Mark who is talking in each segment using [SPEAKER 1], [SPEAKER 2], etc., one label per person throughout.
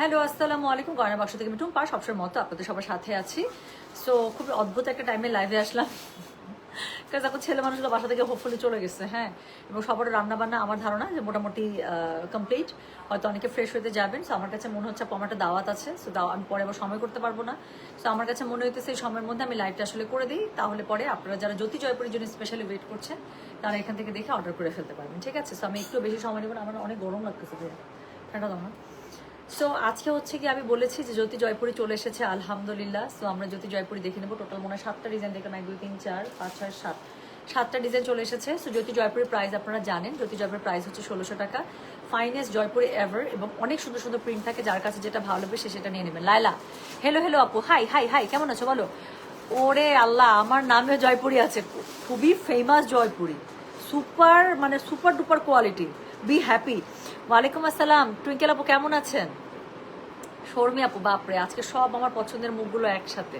[SPEAKER 1] Hello, আসসালামু আলাইকুম। গয়না বাক্স থেকে আমি টুম্পা সবসময় মতো আপনাদের সবার সাথে আছি। সো খুব অদ্ভুত একটা টাইমে লাইভে আসলাম। কাজ এখন ছেলে মানুষগুলো বাসা থেকে হোপফুলি চলে গেছে হ্যাঁ। এবং সবার রান্না বান্না আমার ধারণা যে মোটামুটি কমপ্লিট হয়তো অনেকে ফ্রেশ হতে যাবেন। সো আমার কাছে মনে হচ্ছে আমার একটা দাওয়াত আছে। সো দাওয়া, আমি পরে আবার সময় করতে পারব না। সো আমার কাছে মনে হইতেছে এই সময়ের মধ্যে আমি লাইভটা আসলে করে দিই। তাহলে পরে আপনারা যারা জ্যোতি জয়পুরের জন্য স্পেশালি ওয়েট করছেন, তারা এখান থেকে দেখে অর্ডার করে ফেলতে পারবেন। ঠিক আছে? সো আমি একটু বেশি সময় নেব না, আমার অনেক গরম লাগতেছে ঠান্ডা দাও না। সো আজকে হচ্ছে কি আমি বলেছি যে জ্যোতি জয়পুরি চলে এসেছে, আলহামদুলিল্লাহ। সো আমরা জ্যোতি জয়পুরি দেখে নেব। টোটাল মনে হয় সাতটা ডিজাইন দেখেন এক, দুই, তিন, চার, পাঁচ, ছয়, সাত। সাতটা ডিজাইন চলে এসেছে। সো জ্যোতি জয়পুরের প্রাইস আপনারা জানেন। জ্যোতি জয়পুরের প্রাইস হচ্ছে ষোলোশো টাকা। ফাইনেস্ট জয়পুরে এভার এবং অনেক সুন্দর সুন্দর প্রিন্ট থাকে। যার কাছে যেটা ভালো লাগবে, সে সেটা নিয়ে নেবেন। লাইলা হ্যালো হ্যালো আপু। হাই হাই হাই কেমন আছো বলো? ওরে আল্লাহ, আমার নামে জয়পুরি আছে। খুবই ফেমাস জয়পুরি। সুপার মানে super duper quality be happy ওয়ালাইকুম আসসালাম। টুইঙ্কেল আপু, কেমন আছেন? শর্মি আপু, বাপরে, আজকে সব আমার পছন্দের মুখগুলো একসাথে।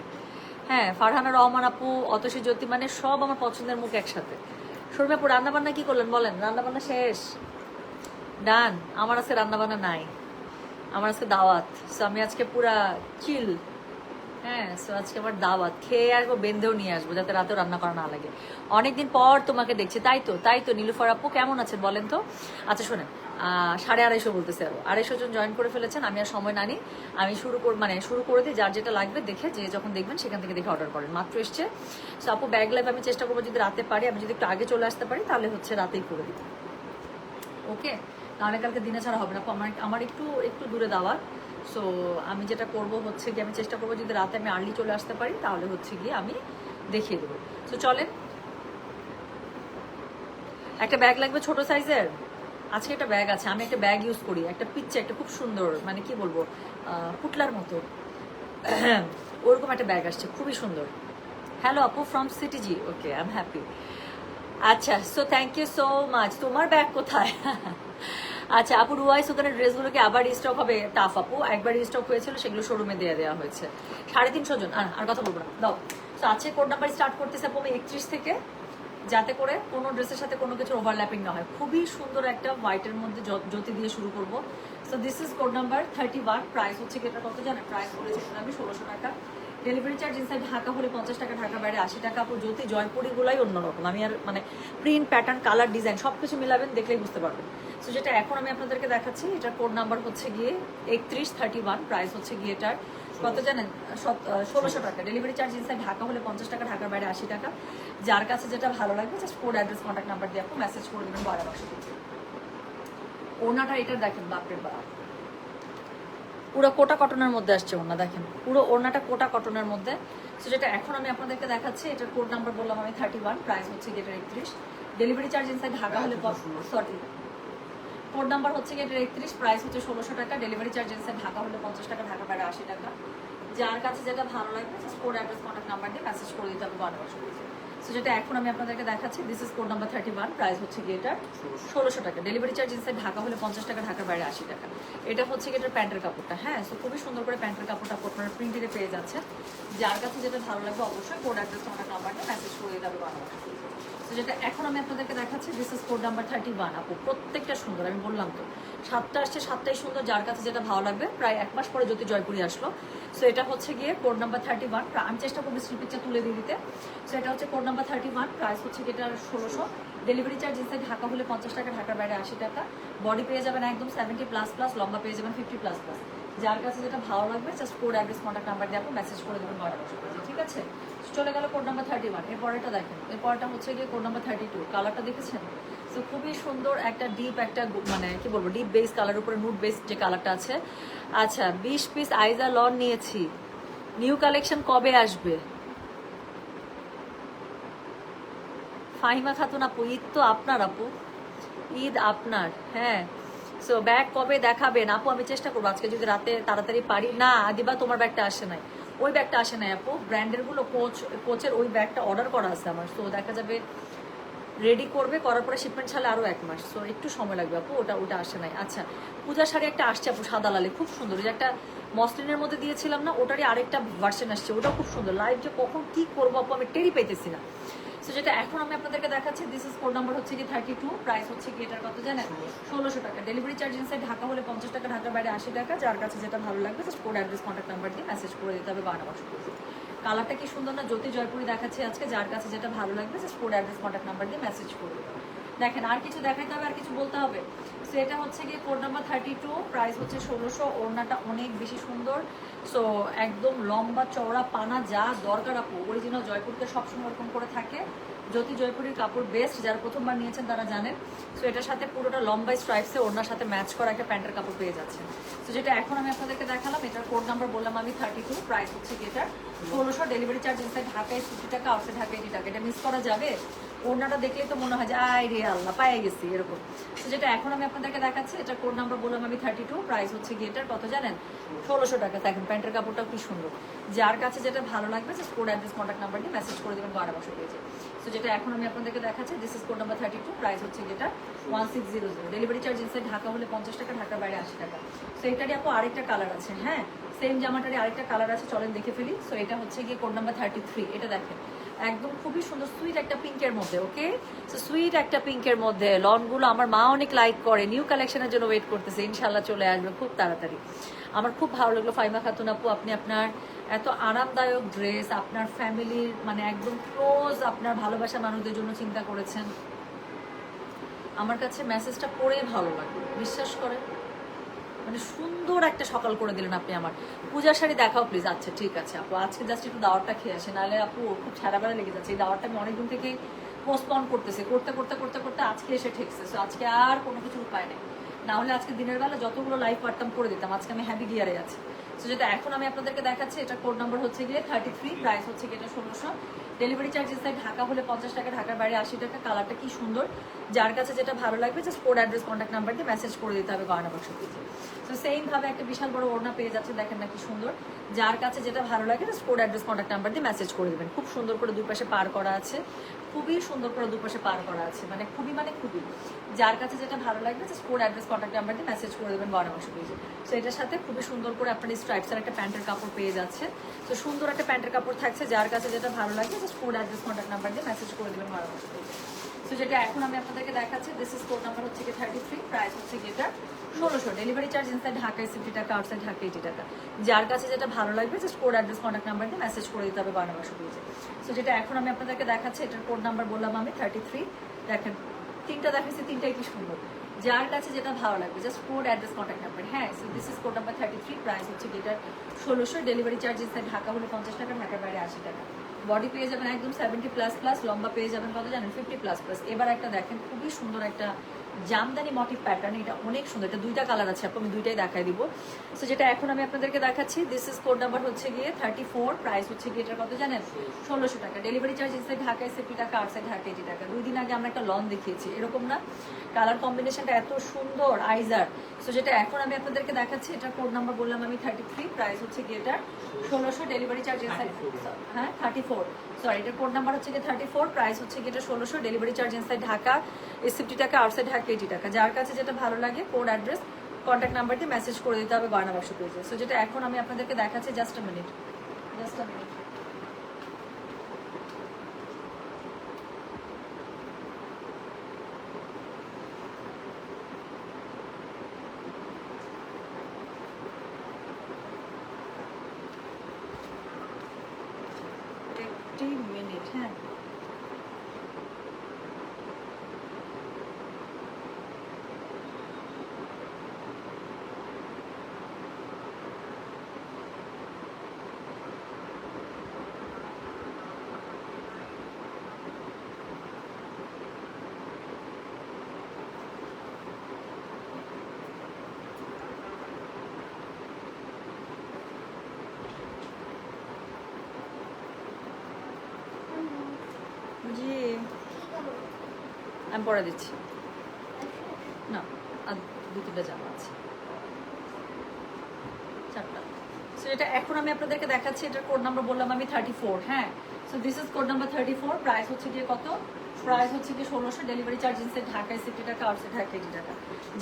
[SPEAKER 1] হ্যাঁ ফারহানা, রহমান আপু, অতসী, জ্যোতি মানে সব আমার পছন্দের মুখ একসাথে। শর্মি আপু রান্না বান্না কি করলেন বলেন? রান্নাবান্না শেষ? ডান, আমার আজকে রান্নাবান্না নাই। আমার আজকে দাওয়াত। সো আমি আজকে পুরা চিল হ্যাঁ সো আজকে আমার দাওয়াত। খেয়ে আসব বেঁধেও নিয়ে আসব, যাতে রাতেও রান্না করা না লাগে। অনেকদিন পর তোমাকে দেখছি। তাই তো তাই তো, নীলুফার আপু, কেমন আছেন বলেন তো? আচ্ছা শোনেন। সাড়ে আড়াইশো বলতেছে আরও আড়াইশো জন জয়েন করে ফেলেছেন, আমি আর সময় না নানি আমি শুরু কর মানে শুরু করে দিই, যার যেটা লাগবে দেখে যে যখন দেখবেন সেখান থেকে দেখে অর্ডার করেন। মাত্র এসছে। সো আপু ব্যাগ লাইভ আমি চেষ্টা করব যদি রাতে পারি, আমি যদি একটু আগে চলে আসতে পারি, তাহলে হচ্ছে রাতেই করে দিই ওকে নাহলে কালকে দিনে ছাড়া হবে না। আমার আমার একটু একটু দূরে দাওয়ার সো আমি যেটা করব হচ্ছে গিয়ে, আমি চেষ্টা করব যদি রাতে আমি আর্লি চলে আসতে পারি, তাহলে হচ্ছে গিয়ে আমি দেখিয়ে দেবো। সো চলেন। একটা ব্যাগ লাগবে ছোট সাইজের আজকে একটা ব্যাগ আছে, আমি একটা ব্যাগ ইউজ করি, একটা পিচ্ছে একটা খুব সুন্দর মানে কি বলব পুটলার মতো। ওরকম একটা ব্যাগ আসছে, খুবই সুন্দর। হ্যালো আপু from C T G okay I am happy আচ্ছা so thank you so much তোমার ব্যাগ কোথায়? আচ্ছা আপু রুয়াই সুগানের ড্রেসগুলোকে আবার স্টক হবে? টাফ আপু, একবার স্টক হয়েছিল, সেগুলো শোরুমে দিয়ে দেওয়া হয়েছে। সাড়ে তিনশো জন আর আর কথা বলব না, দাও। তো আজকে কোড নাম্বার স্টার্ট করতেছে, আপু, আমি একত্রিশ থেকে যাতে করে কোনো ড্রেসের সাথে কোনো কিছু ওভারল্যাপিং না হয়। খুবই সুন্দর একটা হোয়াইটের মধ্যে জ্যোতি দিয়ে শুরু করব। So this is code number thirty one price হচ্ছে এটা কত জানেন? প্রাইস বলেছে আমি ষোলোশো টাকা। ডেলিভারি চার্জ ইনসাইড ঢাকা হলে পঞ্চাশ টাকা, ঢাকা বাইরে আশি টাকা। আপু, জ্যোতি জয়পুরিগুলাই অন্যরকম আমি আর মানে প্রিন্ট প্যাটার্ন কালার ডিজাইন সব কিছু মিলাবেন, দেখলেই বুঝতে পারবেন। সো যেটা এখন আমি আপনাদেরকে দেখাচ্ছি, এটার কোড নাম্বার হচ্ছে গিয়ে একত্রিশ থার্টি ওয়ান প্রাইস হচ্ছে গিয়ে এটার কত জানেন? ষোলোশো টাকা। ডেলিভারি চার্জ ইনসাইড ঢাকা হলে পঞ্চাশ টাকা, ঢাকার বাইরে আশি টাকা। যার কাছে যেটা ভালো লাগবে just code address contact number দিয়ে আপনি মেসেজ করে দেবেন বারো বাক্স ওনাটা এটা দেখেন বাপরের বাপ। পুরো কোটা কটনের মধ্যে আসছে ওনা, দেখেন। পুরো ওড়নাটা কোটা কটনের মধ্যে। তো যেটা এখন আমি আপনাদেরকে দেখাচ্ছি এটার কোড নাম্বার বললাম আমি থার্টি ওয়ান প্রাইস হচ্ছে গেটের একত্রিশ। ডেলিভারি চার্জ ইনসাইড ঢাকা হলে সরি কোড নাম্বার হচ্ছে গেটের একত্রিশ প্রাইস হচ্ছে ষোলোশো টাকা ডেলিভারি চার্জ ঢাকা হলে পঞ্চাশ টাকা ঢাকা বাইরে আশি টাকা। যার কাছে যেটা ভালো লাগবে just code address contact number দিয়ে মেসেজ করে দিতে হবে সো যেটা এখন আমি আপনাদেরকে দেখাচ্ছি this is code number thirty one price হচ্ছে গিয়ে এটা ষোলোশো। টাকা। ডেলিভারি চার্জ ইনসাইড ঢাকা হলে পঞ্চাশ টাকা ঢাকার বাইরে আশি টাকা। এটা হচ্ছে গিয়ে এটার প্যান্টের কাপড়টা হ্যাঁ? সো খুবই সুন্দর করে প্যান্টের কাপড়টা আপনারা প্রিন্টেডে পেয়ে যাচ্ছে যার কাছে যেটা ভালো লাগবে অবশ্যই কোড অ্যাড্রেস কন্ট্যাক্ট নাম্বার দিয়ে মেসেজ করে দিতে হবে বারো যেটা এখন আমি আপনাদেরকে দেখাচ্ছি this is code number thirty one আপু। প্রত্যেকটা সুন্দর, আমি বললাম তো। সাতটা আসছে, সাতটাই সুন্দর, যার কাছে যেটা ভালো লাগবে, প্রায় এক মাস পরে জ্যোতি জয়পুরি আসলো। সো এটা হচ্ছে গিয়ে কোড নাম্বার থার্টি ওয়ান আমি চেষ্টা করব স্লিপ পিকচার তুলে দিয়ে দিতে। সো এটা হচ্ছে code number thirty one price হচ্ছে গিয়ে এটার ষোলোশো। ডেলিভারি চার্জ ইনসাইড ঢাকা হলে পঞ্চাশ টাকা, ঢাকার বাইরে আশি টাকা। বডি পেয়ে যাবেন একদম সেভেন্টি প্লাস প্লাস লম্বা পেয়ে যাবেন ফিফটি প্লাস প্লাস যার কাছে যেটা ভালো লাগবে just code address contact number দিয়ে আপনি মেসেজ করে দেবেন ঠিক আছে? চলে গেল কোড নাম্বার থার্টি ওয়ান এরপরেটা দেখেন, এরপরটা হচ্ছে গিয়ে কোড নাম্বার থার্টি টু কালারটা দেখেছেন? তো খুবই সুন্দর একটা ডিপ একটা মানে কি বলব ডিপ বেস কালার উপরে নুট বেস যে কালারটা আছে। আচ্ছা বিশ পিস আইজা লন নিয়েছি। নিউ কালেকশন কবে আসবে? ফাহিমা খাতুন আপু, ঈদ তো আপনার আপু। ঈদ আপনার হ্যাঁ। সো ব্যাগ কবে দেখাবেন? আপু, আমি চেষ্টা করব আজকে যদি রাতে তাড়াতাড়ি পারি। না, আদিবা, তোমার ব্যাগটা আসে নাই। ওই ব্যাগটা আসে নাই আপু। ব্র্যান্ডেরগুলো কোচ কোচের ওই ব্যাগটা অর্ডার করা আছে আমার। তো দেখা যাবে রেডি করবে, করার পরে শিপমেন্ট ছাড়লে আরও এক মাস। সো একটু সময় লাগবে আপু, ওটা ওটা আসে নাই। আচ্ছা পূজা শাড়ি একটা আসছে আপু, সাদা লালে। খুব সুন্দর। যে একটা মসলিনের মধ্যে দিয়েছিলাম না, ওটারই আরেকটা ভার্সন আসছে। ওটাও খুব সুন্দর। লাইভ যে কখন কী করব আপু, আমি টেরি পাইতেছি না। তো যেটা এখন আমি আপনাদেরকে দেখাচ্ছি দিস ইজ কোড নাম্বার হচ্ছে কি থার্টি টু প্রাইস হচ্ছে কি এটার কত জানেন? ষোলোশো টাকা। ডেলিভারি চার্জ ইনসাইড ঢাকা হলে পঞ্চাশ টাকা, ঢাকার বাইরে আশি টাকা, যার কাছে যেটা ভালো লাগবে just code address contact number দিয়ে মেসেজ করে দিতে হবে বারো মাস কালারটা কি সুন্দর না? জ্যোতি জয়পুরি দেখাচ্ছে আজকে, যার কাছে যেটা ভালো লাগবে just code address contact number দিয়ে মেসেজ করবে দেখেন, আর কিছু দেখাইতে হবে, আর কিছু বলতে হবে। সো এটা হচ্ছে গিয়ে code number thirty two price হচ্ছে ষোলোশো, ওড়নাটা অনেক বেশি সুন্দর। সো একদম লম্বা চওড়া পানা যা দরকার আপু অরিজিনাল জয়পুরকে সবসময় ওরকম করে থাকে। জ্যোতি জয়পুরের কাপড় বেস্ট যারা প্রথমবার নিয়েছেন তারা জানেন। সো এটার সাথে পুরোটা লম্বা স্ট্রাইপসে ওড়নার সাথে ম্যাচ করা একটা প্যান্টের কাপড় পেয়ে যাচ্ছেন। সো যেটা এখন আমি আপনাদেরকে দেখালাম, এটার কোড নাম্বার বললাম আমি থার্টি টু প্রাইস হচ্ছে কি এটার ষোলোশো ডেলিভারি চার্জ ইনসাইড ঢাকায় ফিফটি টাকা আউটসাইড ঢাকা এইটি টাকা। এটা মিস করা যাবে? ওড়নাটা দেখলেই তো মনে হয় যে, আয় রে আল্লাহ, পায়ে গেছি, এরকম। তো যেটা এখন আমি আপনাদেরকে দেখাচ্ছি, এটা কোড নাম্বার বললাম আমি থার্টি টু প্রাইস হচ্ছে কি এটার কত জানেন? ষোলোশো টাকা। দেখেন, প্যান্টের কাপড়টাও কি সুন্দর। যার কাছে যেটা ভালো লাগবে just code address contact number নিয়ে মেসেজ করে দেবেন, বারো বছর পেয়েছে তো যেটা এখন আমি আপনাদেরকে দেখাচ্ছি this is code number thirty two price হচ্ছে যেটা one six zero zero delivery charge inside Dhaka হলে পঞ্চাশ টাকা, ঢাকার বাইরে আশি টাকা। তো এটারই আপু আরেকটা কালার আছে হ্যাঁ? সেম জামাটারই আরেকটা কালার আছে, চলেন দেখে ফেলি। সো এটা হচ্ছে গিয়ে কোড নাম্বার থার্টি থ্রি এটা দেখেন একদম খুবই সুন্দর সুইট একটা পিঙ্কের মধ্যে ওকে সুইট একটা পিঙ্কের মধ্যে লনগুলো আমার মা অনেক লাইক করে নিউ কালেকশনের জন্য ওয়েট করতেছে ইনশাল্লাহ চলে আসবে খুব তাড়াতাড়ি। আমার খুব ভালো লাগল, ফাইমা খাতুন আপু, আপনি আপনার এত আরামদায়ক ড্রেস আপনার ফ্যামিলির মানে একদম ক্লোজ আপনার ভালোবাসা মানুষদের জন্য চিন্তা করেছেন। আমার কাছে মেসেজটা পড়ে ভালো লাগল, বিশ্বাস করে মানে সুন্দর একটা সকাল করে দিলেন আপনি আমার। পূজার শাড়ি দেখাও প্লিজ আচ্ছা ঠিক আছে আপু। আজকে জাস্ট একটু দাওয়ারটা খেয়ে আসে। নাহলে আপু খুব বেলা লেগে যাচ্ছে। এই দাওয়ারটা আমি অনেকদিন থেকেই পোস্টপন করতেছে। করতে করতে করতে করতে আজকে এসে ঠেকছে। সো আজকে আর কোনো কিছু উপায় নেই। না হলে আজকে দিনের বেলা যতগুলো লাইভ পারতাম করে দিতাম, আজকে আমি হ্যাপি গিয়ারে আছি। সো যেটা এখন আমি আপনাদেরকে দেখাচ্ছি, এটা কোড নাম্বার হচ্ছে গিয়ে থার্টি থ্রি প্রাইস হচ্ছে গিয়ে এটা ষোলোশো। ডেলিভারি চার্জেস তাই ঢাকা হলে পঞ্চাশ টাকা, ঢাকার বাইরে আশি টাকা। কালারটা কি সুন্দর? যার কাছে যেটা ভালো লাগবে just code address contact number দিয়ে মেসেজ করে দিতে হবে গয়না বক্স দিতে তো সেইমভাবে একটা বিশাল বড় ওড়না পেয়ে যাচ্ছে, দেখেন না কি সুন্দর। যার কাছে যেটা ভালো লাগে just code address contact number দিয়ে মেসেজ করে দেবেন। খুব সুন্দর করে দুপাশে পার করা আছে। খুবই সুন্দর করে দুপাশে পার করা আছে। মানে খুবই মানে খুবই। যার কাছে যেটা ভালো লাগবে just code address contact number দিয়ে মেসেজ করে দেবেন গয়না বক্স পেয়েছে তো এটার সাথে খুবই সুন্দর করে আপনার স্ট্রাইপসের একটা প্যান্টের কাপড় পেয়ে যাচ্ছে। তো সুন্দর একটা প্যান্টের কাপড় থাকছে। যার কাছে যেটা ভালো লাগে just code address contact number দিয়ে মেসেজ করে দেবেন পেয়েছে তো যেটা এখন আমি আপনাদেরকে দেখাচ্ছি দিস ইজ কোড নাম্বার হচ্ছে থার্টি থ্রি প্রাইস হচ্ছে এটা ষোলোশো। ডেলিভারি চার্জ ইনসাইড ঢাকায় সিফটি টাকা আউটসাইড ঢাকা এইটি টাকা। যার কাছে যেটা ভালো লাগবে just code address contact number দিয়ে মেসেজ করে দিতে হবে বারো মাসে পেয়েছে সো যেটা এখন আমি আপনাদেরকে দেখাচ্ছি, এটার কোড নাম্বার বললাম আমি থার্টি থ্রি দেখেন, তিনটা দেখাচ্ছি তিনটাই কি সুন্দর। যার কাছে যেটা ভালো লাগবে just code address contact number হ্যাঁ so this is code number thirty three price হচ্ছে এটার ষোলোশো। ডেলিভারি চার্জ ইনসাইড ঢাকা হলে পঞ্চাশ টাকা, ঢাকার বাইরে আশি টাকা। বডি পেয়ে যাবেন একদম সেভেন্টি প্লাস প্লাস লম্বা পেয়ে যাবেন কত জানেন? ফিফটি প্লাস প্লাস এবার একটা দেখেন, খুবই সুন্দর একটা জামদানি মোটিভ প্যাটার্ন এটা অনেক সুন্দর এটা দুইটা কালার আছে আপু আমি দুইটাই দেখাই দিব। সো যেটা এখন আমি আপনাদেরকে দেখাচ্ছি দিস ইজ কোড নাম্বার হচ্ছে গিয়ে থার্টি ফোর প্রাইস হচ্ছে গিয়ে এটার কত জানেন? ষোলোশো টাকা। ডেলিভারি চার্জ ইনসাইড ঢাকায় সেফটি টাকা আউটসাইড ঢাকা এইটি টাকা। দুই দিন আগে আমরা একটা লন দেখিয়েছি এরকম না? কালার কম্বিনেশনটা এত সুন্দর আইজার সো যেটা এখন আমি আপনাদেরকে দেখাচ্ছি এটা কোড নাম্বার বললাম আমি থার্টি থ্রি প্রাইস হচ্ছে গিয়ে এটা ষোলোশো ডেলিভারি চার্জ ইনসাইড হ্যাঁ থার্টি ফোর সরি এটার কোড নাম্বার হচ্ছে গিয়ে থার্টি ফোর প্রাইস হচ্ছে গিয়ে এটা ষোলোশো delivery charge inside Dhaka fifty টাকা আউটসাইড ঢাকা এইটি টাকা। যার কাছে যেটা ভালো লাগে কোড অ্যাড্রেস কন্ট্যাক্ট নাম্বার দিয়ে মেসেজ করে দিতে হবে গয়না বাক্স পেজে সো যেটা এখন আমি আপনাদেরকে দেখাচ্ছি just a minute just a minute একটি মিনিট হ্যাঁ জি আমি পরে দিচ্ছি। না, আর দু তিনটা জামা আছে। চারটা। সো এটা এখন আমি আপনাদেরকে দেখাচ্ছি, এটার কোড নাম্বার বললাম আমি থার্টি ফোর হ্যাঁ? So this is code number thirty four price হচ্ছে গিয়ে কত? প্রাইস হচ্ছে কি ষোলোশো ডেলিভারি চার্জ ইনসেট ঢাকায় সিটি টাকা আউটসাইড ঢাকা এইটি টাকা।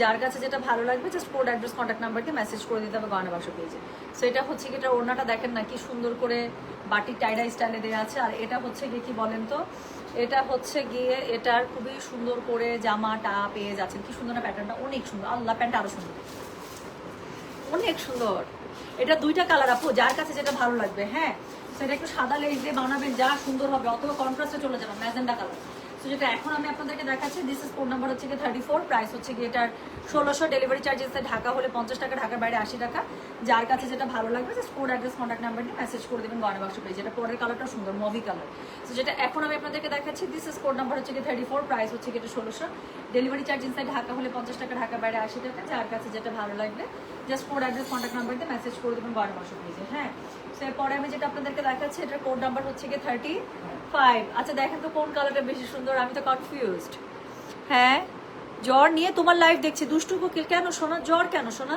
[SPEAKER 1] যার কাছে যেটা ভালো লাগবে জাস্ট কোড অ্যাড্রেস কন্ট্যাক্ট নাম্বারকে মেসেজ করে দিতে হবে গয়না বাক্স পেজে সো এটা হচ্ছে কি এটা ওড়নাটা দেখেন না, কি সুন্দর করে বাটির টাইডা স্টাইলে দেওয়া আছে, আর এটা হচ্ছে গিয়ে কি বলেন তো? এটা হচ্ছে গিয়ে এটার খুবই সুন্দর করে জামাটা পেয়ে যাচ্ছেন। কি সুন্দর না প্যাটার্নটা অনেক সুন্দর। আল্লাহ, প্যান্ট আরও সুন্দর। অনেক সুন্দর। এটা দুইটা কালার আপু, যার কাছে যেটা ভালো লাগবে হ্যাঁ? সেটা একটু সাদা লেস দিয়ে বানাবেন, যা সুন্দর হবে। অথবা কন্ট্রাস্টে চলে যাবে ম্যাজেন্ডা কালার তো যেটা এখন আমি আপনাদেরকে দেখাচ্ছি দিস ইস ফোন নাম্বার হচ্ছে গিয়ে থার্টি ফোর প্রাইস হচ্ছে গিয়ে এটার ষোলোশো ডেলিভারি চার্জেস ঢাকা হলে পঞ্চাশ টাকা, ঢাকার বাইরে আশি টাকা। যার কাছে যেটা ভালো লাগবে just code address contact number দিয়ে মেসেজ করে দেবেন গয়না বাক্স পেয়ে। যেটা পরের কালারটা সুন্দর মভি কালার তো যেটা এখন আমি আপনাদেরকে দেখাচ্ছি দিস ইস কোড নাম্বার হচ্ছে গিয়ে থার্টি ফোর প্রাইস হচ্ছে গিয়ে এটা ষোলোশো। ডেলিভারি চার্জ ঢাকা হলে পঞ্চাশ টাকা, ঢাকার বাইরে আশি টাকা। যার কাছে যেটা ভালো লাগবে just code address contact number দিয়ে মেসেজ করে দেবেন গয়না বাক্স পেয়ে। হ্যাঁ? এরপরে আমি যেটা আপনাদেরকে দেখাচ্ছি, এটার কোড নাম্বার হচ্ছে গিয়ে থার্টি ফাইভ আচ্ছা দেখেন তো কোন কালারটা বেশি সুন্দর, আমি তো কনফিউজড হ্যাঁ জ্বর নিয়ে তোমার লাইফ দেখছি। দুষ্টু কোকিল, কেন শোনা জ্বর কেন শোনা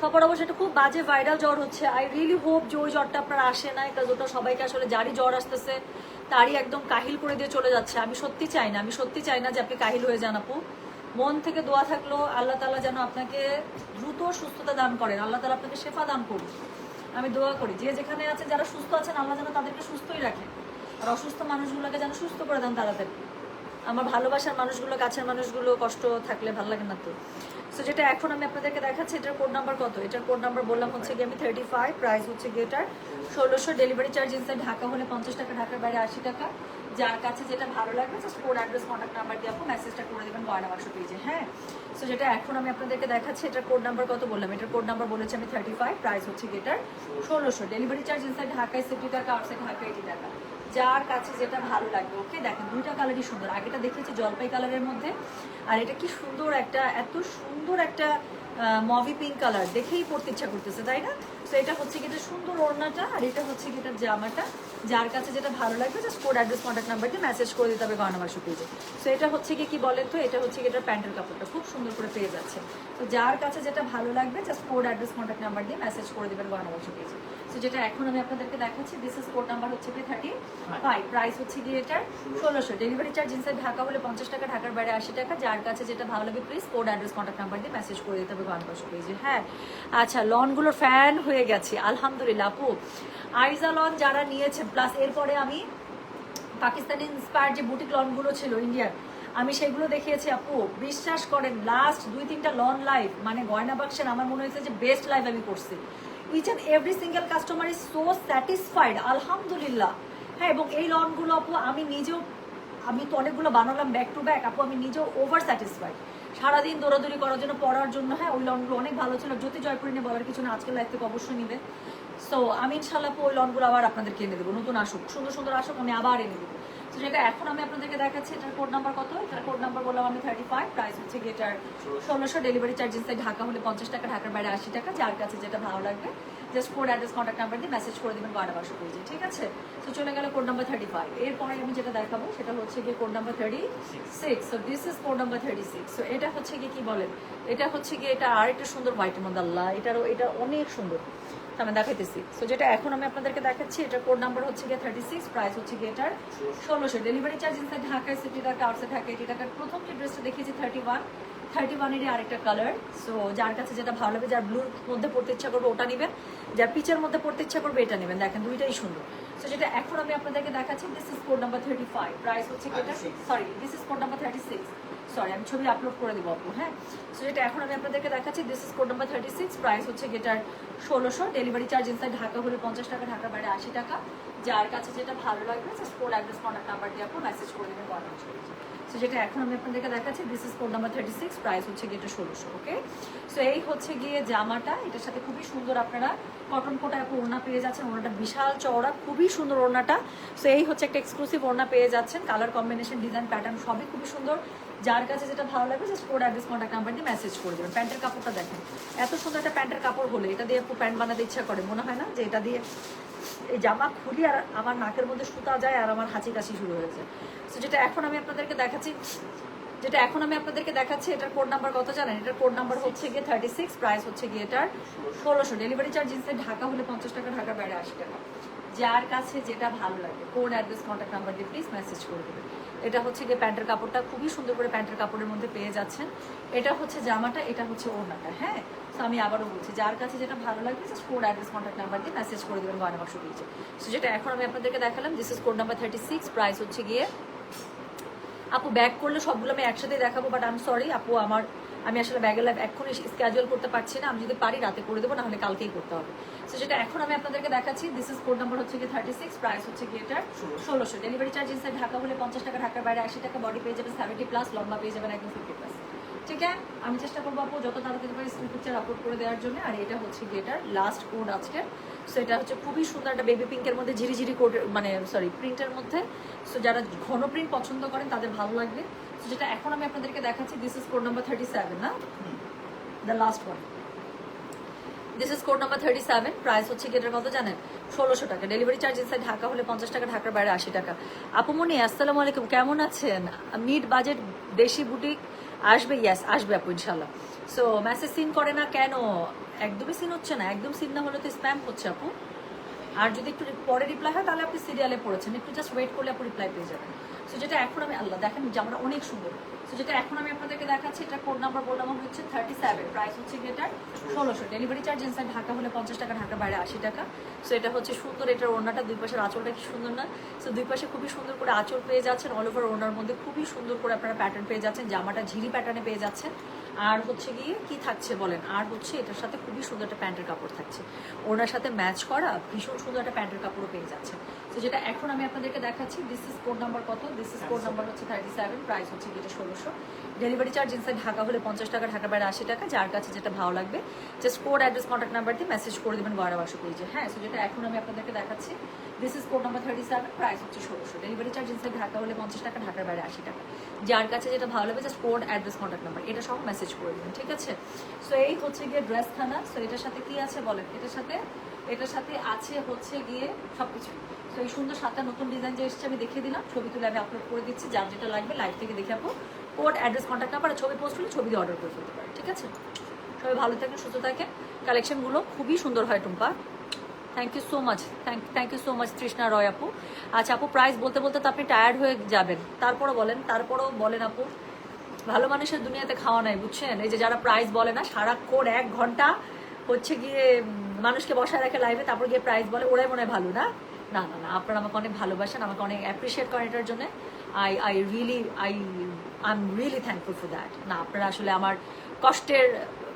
[SPEAKER 1] সবার অবশ্য এটা খুব বাজে ভাইরাল জ্বর হচ্ছে। আই রিয়েলি হোপ যে ওই জ্বরটা আপনার আসে না কারণ ওটা সবাইকে আসলে যারই জ্বর আসতেছে, তারই একদম কাহিল করে দিয়ে চলে যাচ্ছে। আমি সত্যি চাই না, আমি সত্যি চাই না যে আপনি কাহিল হয়ে যান আপু। মন থেকে দোয়া থাকল, আল্লাহ তালা যেন আপনাকে দ্রুত সুস্থতা দান করেন। আল্লাহ তালা আপনাকে শেফা দান করুন আমি দোয়া করি। যে যেখানে আছে, যারা সুস্থ আছেন, আল্লাহ যেন তাদেরকে সুস্থই রাখে। আর অসুস্থ মানুষগুলোকে যেন সুস্থ করে দেন তাড়াতাড়ি আমার ভালোবাসার মানুষগুলো, কাছের মানুষগুলো কষ্ট থাকলে ভালো লাগে না তো। সো যেটা এখন আমি আপনাদেরকে দেখাচ্ছি, এটার কোড নাম্বার কত? এটার কোড নাম্বার বললাম হচ্ছে গিয়ে আমি থার্টি ফাইভ প্রাইস হচ্ছে গিয়ে এটার ষোলোশো ডেলিভারি চার্জ ইনসাইড ঢাকা হলে পঞ্চাশ টাকা, ঢাকার বাইরে আশি টাকা। যার কাছে যেটা ভালো লাগবে just code address contact number দিয়ে আপনি মেসেজটা করে দেবেন গয়না বাক্স পেজে হ্যাঁ? সো যেটা এখন আমি আপনাদেরকে দেখাচ্ছি, এটার কোড নাম্বার কত বললাম? এটার কোড নাম্বার বলেছি আমি থার্টি ফাইভ প্রাইস হচ্ছে এটার? ষোলোশো। ডেলিভারি চার্জ ইনসাইড ঢাকায় সিটি টাকা আউটসাইড ঢাকা এইটি টাকা। যার কাছে যেটা ভালো লাগবে ওকে দেখেন, দুইটা কালারই সুন্দর। আগেটা দেখেছি জলপাই কালারের মধ্যে। আর এটা কি সুন্দর একটা, এত সুন্দর একটা মভি পিঙ্ক কালার দেখেই পড়তে ইচ্ছা করতেছে, তাই না? তো এটা হচ্ছে কি এটা সুন্দর ওড়নাটা, আর এটা হচ্ছে কি জামাটা। যার কাছে যেটা ভালো লাগবে just code address contact number দিয়ে মেসেজ করে দিতে হবে বাসু পেজে তো এটা হচ্ছে কি কি বলেন তো? এটা হচ্ছে কি এটার প্যান্টের কাপড়টা। খুব সুন্দর করে পেয়ে যাচ্ছে তো যার কাছে যেটা ভালো লাগবে just code address contact number দিয়ে মেসেজ করে দেবেন বাসু পেজে তো যেটা এখন আমি আপনাদেরকে দেখাচ্ছি দিস ইস কোড নাম্বার হচ্ছে কি থার্টি ফাইভ প্রাইস হচ্ছে গিয়ে এটার ষোলোশো। ডেলিভারি চার্জ ইনসাইড ঢাকা হলে পঞ্চাশ টাকা ঢাকার বাইরে আশি টাকা। যার কাছে যেটা ভালো লাগে please code address contact number দিয়ে মেসেজ করে দিতে হবে গণবাস পেজে হ্যাঁ আচ্ছা লনগুলোর ফ্যান হয়ে গেছি। আলহামদুলিল্লাহ আপু। আইজা লন যারা নিয়েছেন প্লাস এরপরে আমি পাকিস্তানি ইন্সপায়ার যে বুটিক লনগুলো ছিল ইন্ডিয়ার আমি সেগুলো দেখিয়েছি আপু। বিশ্বাস করেন লাস্ট দুই তিনটা লন লাইভ মানে গয়না বাক্সের আমার মনে হয়েছে যে বেস্ট লাইভ আমি করছি। Each and every single customer is so satisfied আলহামদুলিল্লাহ। হ্যাঁ এবং এই লনগুলো আপু আমি নিজেও, আমি তো অনেকগুলো বানালাম ব্যাক টু ব্যাক আপু আমি নিজেও ওভার স্যাটিসফাইড সারাদিন দৌড়াদৌড়ি করার জন্য, পড়ার জন্য হ্যাঁ ওই লনগুলো অনেক ভালো ছিল। জ্যোতি জয়পুরি নিয়ে বলার কিছু না আজকের লাইফ থেকে অবশ্যই নিবে। সো আমি ইনশাল্লাহ ওই লনগুলো আবার আপনাদেরকে এনে দেবো। নতুন আসুক, সুন্দর সুন্দর আসুক, আমি আবার এনে দেবো। তো যেটা এখন আমি আপনাদেরকে দেখাচ্ছি, এটার কোড নাম্বার কত? এটার কোড নাম্বার বললাম আমি থার্টি ফাইভ প্রাইস হচ্ছে গিয়ে এটার ষোলোশো ডেলিভারি চার্জ ইনসাইড ঢাকা হলে পঞ্চাশ টাকা, ঢাকার বাইরে আশি টাকা, যার কাছে যেটা ভালো লাগবে just code address contact number দিয়ে মেসেজ করে দেবেন গয়না বাসা পেজে ঠিক আছে? তো চলে গেল কোড নাম্বার থার্টি ফাইভ এরপরে আমি যেটা দেখাবো, সেটা হচ্ছে গিয়ে code number thirty six so this is code number thirty six so এটা হচ্ছে গিয়ে কি বলেন? এটা হচ্ছে গিয়ে এটা আর একটা সুন্দর হোয়াইটের মধ্যে আল্লাহ এটারও, এটা অনেক সুন্দর। তো আমি দেখাইতেছি। সো যেটা এখন আমি আপনাদেরকে দেখাচ্ছি এটার কোড নাম্বার হচ্ছে গিয়ে থার্টি সিক্স প্রাইস হচ্ছে গিয়ে এটার ষোলোশো। ডেলিভারি চার্জ ইনসাইড ঢাকায় সিটি টাকা আউটসাইড ঢাকা এইটি টাকার প্রথম যে ড্রেসটা দেখিয়েছি থার্টি ওয়ান থার্টি ওয়ানেরই আরেকটা কালার সো যার কাছে যেটা ভালো লাগবে যার ব্লুর মধ্যে পড়তে ইচ্ছা করবে ওটা নেবেন। যার পিচের মধ্যে পড়তে ইচ্ছা করবে এটা নেবেন। দেখেন দুইটাই সুন্দর। সো যেটা এখন আমি আপনাদেরকে দেখাচ্ছি this is code number thirty five price হচ্ছে কি sorry this is code number thirty six sorry আমি ছবি আপলোড করে দেবো আপু হ্যাঁ? সো যেটা এখন আমি আপনাদেরকে দেখাচ্ছি। This is code number thirty six price হচ্ছে গেটার ষোলোশো। ডেলিভারি চার্জ ইনসাইড ঢাকা হলে পঞ্চাশ টাকা, ঢাকার বাইরে আশি টাকা। যার কাছে যেটা ভালো লাগবে just code address contact number দিয়ে আপু মেসেজ করে দেবেন সো যেটা এখন আমি আপনাদেরকে দেখাচ্ছি। This is code number thirty six price হচ্ছে এটা ষোলোশো ওকে সো এই হচ্ছে গিয়ে জামাটা। এটার সাথে খুবই সুন্দর আপনারা কটন কোটা আপু ওড়না পেয়ে যাচ্ছেন। ওড়নাটা বিশাল চওড়া, খুবই সুন্দর ওড়নাটা। সো এই হচ্ছে একটা এক্সক্লুসিভ ওড়না পেয়ে যাচ্ছেন। কালার কম্বিনেশন ডিজাইন প্যাটার্ন সবই খুবই সুন্দর। যার কাছে যেটা ভালো লাগবে just code address contact number দিয়ে মেসেজ করে দেবেন। প্যান্টের কাপড়টা দেখেন। এত সুন্দর একটা প্যান্টের কাপড় হলে, এটা দিয়ে আপু প্যান্ট বানাতে ইচ্ছা করে, মনে হয় না যে এটা দিয়ে এই জামা খুলি আর আমার নাকের মধ্যে সুতা যায় আর আমার হাঁচি কাশি শুরু হয়েছে। সো যেটা এখন আমি আপনাদেরকে দেখাচ্ছি, যেটা এখন আমি আপনাদেরকে দেখাচ্ছি, এটার কোড নাম্বার কত জানেন? এটার কোড নাম্বার হচ্ছে গিয়ে থার্টি সিক্স প্রাইস হচ্ছে গিয়ে এটার ষোলোশো। ডেলিভারি চার্জ ইনসাইড ঢাকা হলে পঞ্চাশ টাকা ঢাকার বাইরে আশি টাকা। যার কাছে যেটা ভালো লাগে কোড অ্যাড্রেস কন্ট্যাক্ট নাম্বার দিয়ে প্লিজ মেসেজ করে দেবেন। এটা হচ্ছে গিয়ে প্যান্টের কাপড়টা, খুবই সুন্দর করে প্যান্টের কাপড়ের মধ্যে পেয়ে যাচ্ছেন। এটা হচ্ছে জামাটা, এটা হচ্ছে ওড়নাটা হ্যাঁ? তো আমি আবারও বলছি, যার কাছে যেটা ভালো লাগবে just code address contact number দিয়ে মেসেজ করে দেবেন গয়না বাক্স পেয়েছে। সো যেটা এখন আমি আপনাদেরকে দেখালাম this is code number thirty six price হচ্ছে গিয়ে। আপু ব্যাক করলে সবগুলো আমি একসাথে দেখাবো বাট আম সরি আপু, আমার আমি আসলে ব্যাগের লাইফ এক্ষুনি স্ক্যাজুয়াল করতে পারছি না। আমি যদি পারি রাতে করে দেবো নাহলে কালকেই করতে হবে। সো যেটা এখন আমি আপনাদেরকে দেখাচ্ছি দিস ইজ কোড নাম্বার হচ্ছে গিয়ে থার্টি সিক্স প্রাইস হচ্ছে গিয়ে এটার ষোলোশো। ডেলিভারি চার্জ ইনসাইড ঢাকা হলে পঞ্চাশ টাকা ঢাকার বাইরে আশি টাকা বডি পেয়ে যাবেন সেভেন্টি প্লাস লম্বা পেয়ে যাবেন একদম ফিফটি প্লাস ঠিক আছে? আমি চেষ্টা করব আপু যত তাড়াতাড়ি পারি স্ক্রিন পিকচার আপলোড করে দেওয়ার জন্য। আর এটা হচ্ছে গিয়ে এটার লাস্ট কোড আজকে সো এটা হচ্ছে খুবই সুন্দর একটা বেবি পিঙ্কের মধ্যে ঝিরিঝিরি কোড মানে সরি প্রিন্টের মধ্যে। সো যারা ঘন প্রিন্ট পছন্দ করেন তাদের ভালো লাগবে। যেটা এখন আমি আপনাদেরকে দেখাচ্ছি this is code number thirty seven না? The last one this is code number thirty seven price হচ্ছে গেটের কত জানেন? ষোলোশো টাকা। ডেলিভারি চার্জ ইনসাইড ঢাকা হলে পঞ্চাশ টাকা, ঢাকার বাইরে আশি টাকা। আপুমনি আসসালামু আলাইকুম, কেমন আছেন? মিড বাজেট দেশি বুটিক আসবে? ইয়াস আসবে আপু ইনশাল্লাহ সো মেসেজ সিন করে না কেন? একদমই সিন হচ্ছে না, একদম সিন না হলে তো স্প্যাম হচ্ছে আপু। আর যদি একটু পরে রিপ্লাই হয়, তাহলে আপনি সিরিয়ালে পড়েছেন। একটু জাস্ট ওয়েট করলে আপনি রিপ্লাই পেয়ে যাবেন। সো যেটা এখন আমি, আল্লাহ, দেখেন জামাটা অনেক সুন্দর। সো যেটা এখন আমি আপনাদেরকে দেখাচ্ছি, এটা কোড নাম্বার বললাম হচ্ছে থার্টি সেভেন প্রাইস হচ্ছে এটার? ষোলোশো। ডেলিভারি চার্জ ইনসাইড ঢাকা হলে পঞ্চাশ টাকা ঢাকা বাইরে আশি টাকা। সো এটা হচ্ছে সুন্দর এটার ওড়নাটা। দুই পাশের আঁচলটা কি সুন্দর না? সো দুই পাশে খুবই সুন্দর করে আঁচল পেয়ে যাচ্ছেন। অল ওভার ওনার মধ্যে খুবই সুন্দর করে আপনারা প্যাটার্ন পেয়ে যাচ্ছেন। জামাটা ঝিরি প্যাটার্নে পেয়ে যাচ্ছেন। আর হচ্ছে গিয়ে কি থাকছে বলেন? আর হচ্ছে এটার সাথে খুবই সুন্দর একটা প্যান্টের কাপড় থাকছে। ওনার সাথে ম্যাচ করা ভীষণ সুন্দর একটা প্যান্টের কাপড়ও পেয়ে যাচ্ছে তো যেটা এখন আমি আপনাদেরকে দেখাচ্ছি দিস ইজ কোড নাম্বার কত? দিস ইজ কোড নাম্বার হচ্ছে থার্টি সেভেন প্রাইস হচ্ছে যেটা ষোলোশো। ডেলিভারি চার্জ ইনসাইড ঢাকা হলে পঞ্চাশ টাকা ঢাকা বাইরে আশি টাকা, যার কাছে যেটা ভালো লাগবে just code address contact number দিয়ে মেসেজ করে দেবেন গয়না বাসু পেজে হ্যাঁ সো যেটা এখন আমি আপনাদেরকে দেখাচ্ছি this is code number thirty seven price হচ্ছে ষোলোশো। ডেলিভারি চার্জ ইনসাইড ঢাকা হলে পঞ্চাশ টাকা, ঢাকার বাইরে আশি টাকা। যার কাছে যেটা ভালো লাগবে just code address contact number এটা সব মেসেজ করে দেবেন ঠিক আছে? সো এই হচ্ছে গিয়ে ড্রেস খানা। সো এটার সাথে কি আছে বলেন? এটার সাথে এটার সাথে আছে হচ্ছে গিয়ে সব কিছু তো এই সুন্দর সাতটা নতুন ডিজাইন যে এসেছে, আমি দেখিয়ে দিলাম। ছবি তুলে আমি আপলোড করে দিচ্ছি। যার যেটা লাগবে লাইভ থেকে দেখে আপু কোড অ্যাড্রেস কন্ট্যাক্ট নাম্বার ছবি পোস্ট হলে ছবি দিয়ে অর্ডার করে ফেলতে পারে ঠিক আছে? সবাই ভালো থাকেন, সুস্থ থাকেন। কালেকশনগুলো খুবই সুন্দর হয়, Tumpa. Thank you so much thank thank you so much Trishna Roy আপু। আচ্ছা আপু প্রাইস বলতে বলতে তো আপনি টায়ার্ড হয়ে যাবেন। তারপরও বলেন তারপরও বলেন আপু। ভালো মানুষের দুনিয়াতে খাওয়া নাই, বুঝছেন? এই যে যারা প্রাইস বলে না সারাক্ষণ এক ঘণ্টা হচ্ছে গিয়ে মানুষকে বসায় রাখে লাইভে তারপর গিয়ে প্রাইস বলে, ওরাই মনে হয় ভালো, না? না না না, আপনারা আমাকে অনেক ভালোবাসেন, আমাকে অনেক অ্যাপ্রিসিয়েট করেন এটার জন্য। I I really I I am really thankful for that না, আপনারা আসলে আমার কষ্টের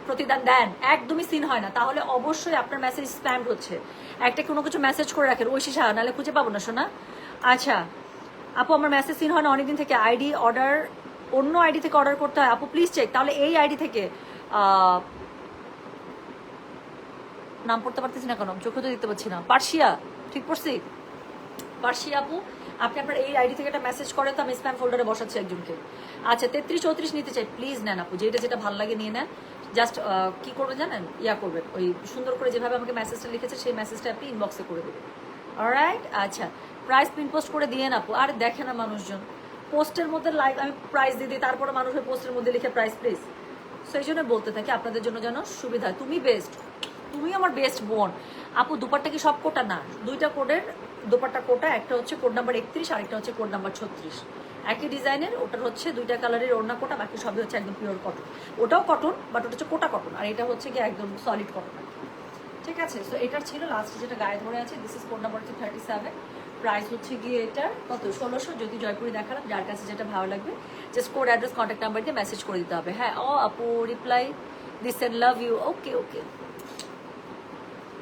[SPEAKER 1] প্রতিদান দেন, একদমই সিন হয় না। তাহলে অবশ্যই আপনার মেসেজ স্প্যাম হচ্ছে। একটা কোনো কিছু মেসেজ করে রাখেন ঐশী সাহা নাহলে খুঁজে পাবো না, শোনা? আচ্ছা আপু, আমার মেসেজ সিন হয় না, অনেকদিন থেকে আইডি অর্ডার অন্য আইডি থেকে অর্ডার করতে হয়। আপু প্লিজ চেক তাহলে এই আইডি থেকে নাম পড়তে পারতেছি না কেন? চোখে তো দেখতে পাচ্ছি না। পার্সিয়া ঠিক পড়ছি? পার্সিয়া আপু, আপনি আপনার এই আইডি থেকে একটা মেসেজ করেন, তো আমি স্প্যাম ফোল্ডারে বসাচ্ছি একজনকে। আচ্ছা তেত্রিশ চৌত্রিশ নিতে চাই। প্লিজ নেন আপু, যেটা যেটা ভালো লাগে নিয়ে নেন। জাস্ট কি করবেন জানেন? ইয়া করবেন ওই সুন্দর করে যেভাবে আমাকে মেসেজটা লিখেছে, সেই মেসেজটা আপনি ইনবক্সে করে দেবেন। অলরাইট আচ্ছা প্রাইস পিন পোস্ট করে দিয়ে আপু। আর দেখে না মানুষজন। পোস্টের মধ্যে লাইক আমি প্রাইস দিয়ে দিই তারপরে মানুষ ওই পোস্টের মধ্যে লিখে প্রাইস প্লিজ সেই জন্য বলতে থাকি, আপনাদের জন্য যেন সুবিধা। তুমি বেস্ট তুমি আমার বেস্ট বোন। আপু, দুপাট্টা কি সব কোটা? না, দুইটা কোডের দুপাট্টা কোটা, একটা হচ্ছে কোড নাম্বার একত্রিশ আর একটা হচ্ছে কোড নাম্বার ছত্রিশ। একই ডিজাইনের ওটার হচ্ছে দুইটা কালারের ওড়না কোটা, বাকি সবই হচ্ছে একদম পিওর কটন ওটাও কটন বাট ওটা হচ্ছে কোটা কটন আর এটা হচ্ছে কি একদম সলিড কটন ঠিক আছে? সো এটার ছিল লাস্ট যেটা গায়ে ধরে আছে দিস ইজ কোড নাম্বার হচ্ছে থার্টি সেভেন প্রাইস হচ্ছে গিয়ে এটার কত? ষোলোশো? যদি জয়পুরি দেখালাম, যার কাছে যেটা ভালো লাগবে just code address contact number দিয়ে মেসেজ করে দিতে হবে। হ্যাঁ ও, আপু reply this and love you okay okay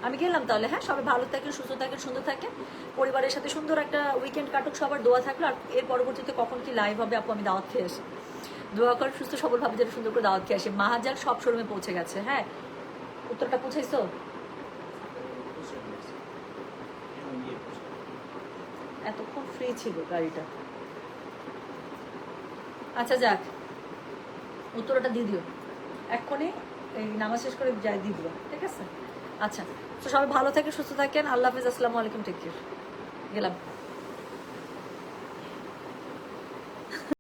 [SPEAKER 1] আমি গেলাম তাহলে হ্যাঁ সবাই ভালো থাকেন, সুস্থ থাকেন, সুন্দর থাকেন। পরিবারের সাথে সুন্দর একটা উইকেন্ড কাটুক, সবার দোয়া থাকল। আর এর পরবর্তীতে কখন কি লাইভ হবে, আপু, আমি দাওয়াত খেয়ে আসি। দোয়া করেন সুস্থ, সবলভাবে যেন সুন্দর করে দাওয়াত খেয়ে আসি। মাহাজাল সব শোরুমে পৌঁছে গেছে হ্যাঁ। উত্তরটা পৌঁছাইছো? এতক্ষণ ফ্রি ছিল গাড়িটা। আচ্ছা যাক। উত্তরটা দিয়ে দিও। এক্ষণে এই নামাজ শেষ করে যাই, দিয়ে দিও ঠিক আছে? আচ্ছা তো সবাই ভালো থাকে সুস্থ থাকেন। আল্লাহ হাফিজ, আসসালামু আলাইকুম টেক কেয়ার গেলাম।